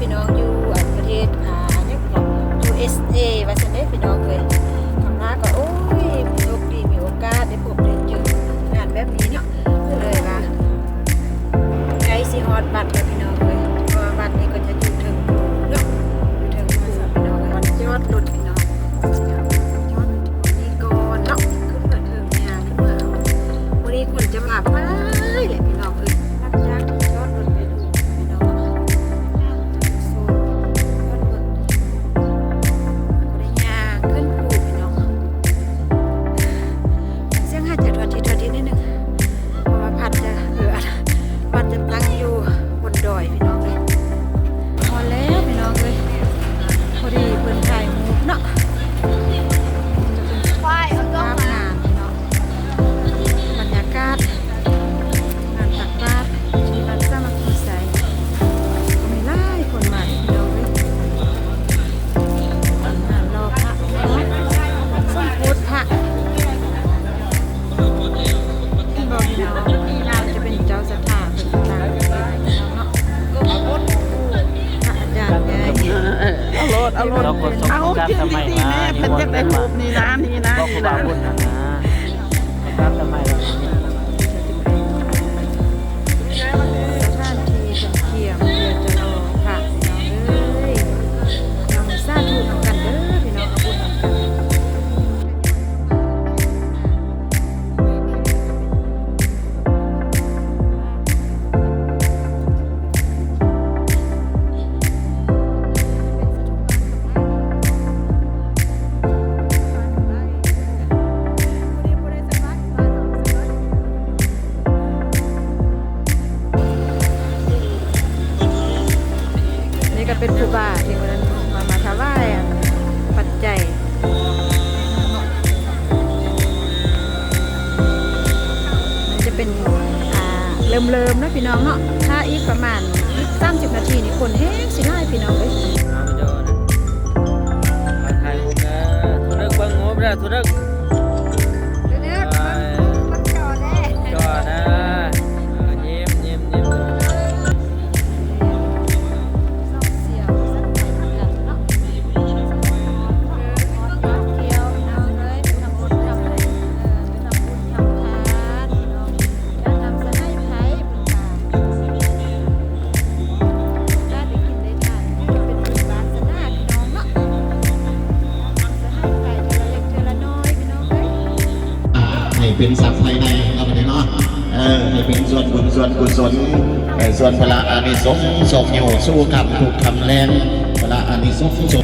พี่น้องอยู่ประเทศอ่าเนี่ยของ USA ว่าสันเด้พี่น้องเลยทำหน้าก็โอ้ยมีโชคดีมีโอกาสได้พบได้เจองานแบบนี้เนาะเลยว่าไกลสิฮอดบัตรพี่น้องเลยบัตรนี้ก็จะ เอารมณ์ากดสเอาครามนดีๆนะแม่เพันจะได้รูปนี่นะนี่นะนี่นะ เริ่มนะพี่น้องเนาะถ้าอีกประมาณ30นาทีนี่คนเฮ้ยสิได้พี่น้องเลย Thôi được, băng ngủ ra, thôi được. ส่วนพละอานิสงส์ส่งอยู่สู้คำถูกคำแรงพละอานิสงส์